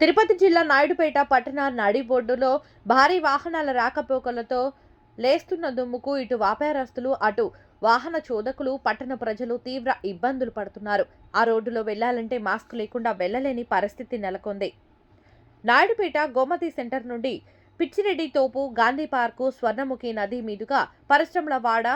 తిరుపతి జిల్లా నాయుడుపేట పట్టణ నడిబొడ్డులో భారీ వాహనాల రాకపోకలతో లేస్తున్న దుమ్ముకు ఇటు వ్యాపారస్తులు అటు వాహన చోదకులు పట్టణ ప్రజలు తీవ్ర ఇబ్బందులు పడుతున్నారు. ఆ రోడ్డులో వెళ్ళాలంటే మాస్క్ లేకుండా వెళ్ళలేని పరిస్థితి నెలకొంది. నాయుడుపేట గోమతి సెంటర్ నుండి పిచ్చిరెడ్డి తోపు గాంధీ పార్కు స్వర్ణముఖి నది మీదుగా పరిశ్రమల వాడ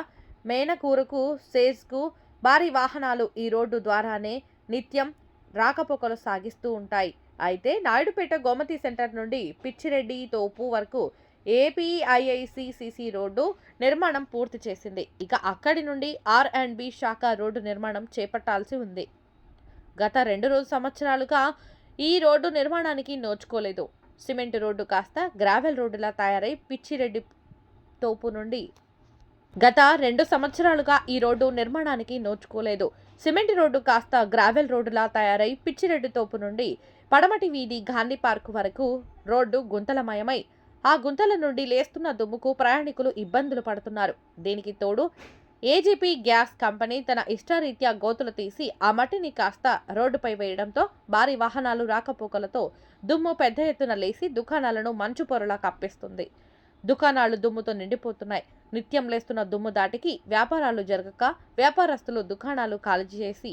మేనకూరుకు సేజ్కు భారీ వాహనాలు ఈ రోడ్డు ద్వారానే నిత్యం రాకపోకలు సాగిస్తూ ఉంటాయి. అయితే నాయుడుపేట గోమతి సెంటర్ నుండి పిచ్చిరెడ్డి తోపు వరకు ఏపీఐఐసిసిసి రోడ్డు నిర్మాణం పూర్తి చేసింది. ఇక అక్కడి నుండి ఆర్ అండ్ బి శాఖ రోడ్డు నిర్మాణం చేపట్టాల్సి ఉంది. గత రెండు రోజు సంవత్సరాలుగా ఈ రోడ్డు నిర్మాణానికి నోచుకోలేదు. సిమెంట్ రోడ్డు కాస్త గ్రావెల్ రోడ్డులా తయారై పిచ్చిరెడ్డి తోపు నుండి గత రెండు సంవత్సరాలుగా ఈ రోడ్డు నిర్మాణానికి నోచుకోలేదు. సిమెంట్ రోడ్డు కాస్త గ్రావెల్ రోడ్డులా తయారై పిచ్చిరెడ్డి తోపు నుండి పడమటి వీధి గాంధీ పార్క్ వరకు రోడ్డు గుంతలమయమై ఆ గుంతల నుండి లేస్తున్న దుమ్ముకు ప్రయాణికులు ఇబ్బందులు పడుతున్నారు. దీనికి తోడు ఏజీపీ గ్యాస్ కంపెనీ తన ఇష్టారీత్యా గోతులు తీసి ఆ మట్టిని కాస్త రోడ్డుపై వేయడంతో భారీ వాహనాలు రాకపోకలతో దుమ్ము పెద్ద ఎత్తున లేసి దుకాణాలను మంచు పొరలా కప్పిస్తుంది. దుకాణాలు దుమ్ముతో నిండిపోతున్నాయి. నిత్యం లేస్తున్న దుమ్ము దాటికి వ్యాపారాలు జరగక వ్యాపారస్తులు దుకాణాలు ఖాళీ చేసి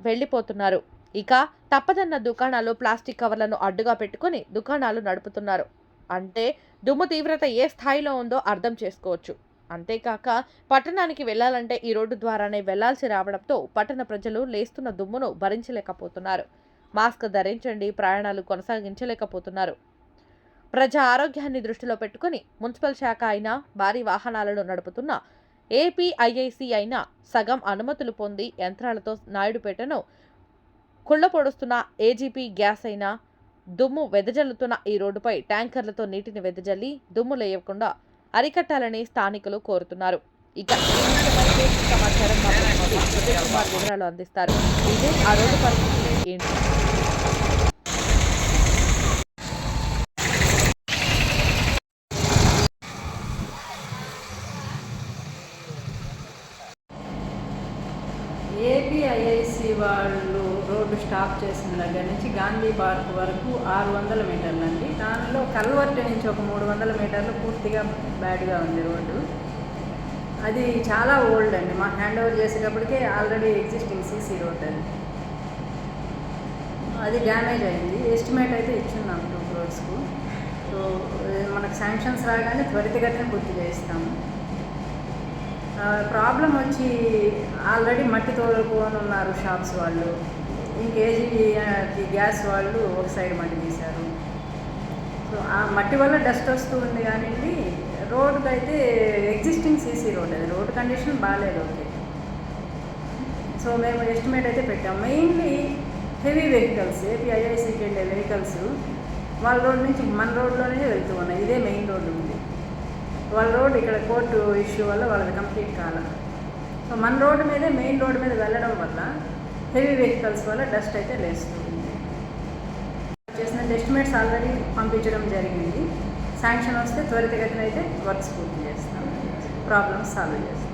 వెళ్ళిపోతున్నారు. ఇక తప్పదన్న దుకాణాలు ప్లాస్టిక్ కవర్లను అడ్డుగా పెట్టుకుని దుకాణాలు నడుపుతున్నారు. అంటే దుమ్ము తీవ్రత ఏ స్థాయిలో ఉందో అర్థం చేసుకోవచ్చు. అంతేకాక పట్టణానికి వెళ్ళాలంటే ఈ రోడ్డు ద్వారానే వెళ్ళాల్సి రావడంతో పట్టణ ప్రజలు లేస్తున్న దుమ్మును భరించలేకపోతున్నారు. మాస్క్ ధరించండి ప్రయాణాలు కొనసాగించలేకపోతున్నారు. ప్రజా ఆరోగ్యాన్ని దృష్టిలో పెట్టుకుని మున్సిపల్ శాఖ అయినా భారీ వాహనాలను నడుపుతున్న ఏపీఐఐసి అయినా సగం అనుమతులు పొంది యంత్రాలతో నాయుడుపేటను కుళ్ళపొడుస్తున్న ఏజీపీ గ్యాస్ అయినా దుమ్ము వెదజల్లుతున్న ఈ రోడ్డుపై ట్యాంకర్లతో నీటిని వెదజల్లి దుమ్ము లేయకుండా అరికట్టాలని స్థానికులు కోరుతున్నారు. ఇక ఈ సమాచారం మా కుమార్ వివరాలు అందిస్తారు. ఇదే ఆ రోడ్డు పరిస్థితి ఏంటి? ఏపీఐఐసి వాళ్ళు రోడ్డు స్టాప్ చేసిన దగ్గర నుంచి గాంధీ పార్క్ వరకు ఆరు వందల మీటర్లు అండి. దానిలో కల్వర్ట్ నుంచి ఒక మూడు వందల మీటర్లు పూర్తిగా బ్యాడ్గా ఉంది రోడ్డు. అది చాలా ఓల్డ్ అండి. మా హ్యాండ్ ఓవర్ చేసేటప్పటికే ఆల్రెడీ ఎగ్జిస్టింగ్ సీసీ రోడ్ అది. అది డ్యామేజ్ అయింది. ఎస్టిమేట్ అయితే ఇచ్చున్నాం టూ క్రోర్స్కు సో మనకు శాంక్షన్స్ రాగానే త్వరితగతిన పూర్తి చేస్తాము ప్రాబ్లం వచ్చి ఆల్రెడీ మట్టి తోలుకొని ఉన్నారు షాప్స్ వాళ్ళు. ఇంకేజీ గ్యాస్ వాళ్ళు ఒక సైడ్ మట్టి తీశారు. సో ఆ మట్టి వల్ల డస్ట్ వస్తూ ఉంది కానివ్వండి రోడ్కి అయితే ఎగ్జిస్టింగ్ సీసీ రోడ్ అది. రోడ్ కండిషన్ బాగాలేదు ఓకే. సో మేము ఎస్టిమేట్ అయితే పెట్టాం. మెయిన్లీ హెవీ వెహికల్స్ ఏపీ ఐఐసీకి వెళ్ళే వెహికల్స్ వాళ్ళ రోడ్ నుంచి మన రోడ్లోనే వెళ్తూ ఉన్నాయి. ఇదే మెయిన్ రోడ్డు ఉంది. వాళ్ళ రోడ్ ఇక్కడ కోర్టు ఇష్యూ వల్ల వాళ్ళది కంప్లీట్ కాల. సో మన రోడ్డు మీదే మెయిన్ రోడ్డు మీద వెళ్ళడం వల్ల హెవీ వెహికల్స్ వల్ల డస్ట్ అయితే లేస్తుంది. చేసిన ఎస్టిమేట్స్ ఆల్రెడీ పంపించడం జరిగింది. శాంక్షన్ వస్తే త్వరితగతిన అయితే వర్క్స్ పూర్తి చేస్తాం. ప్రాబ్లమ్స్ సాల్వ్ చేస్తాం.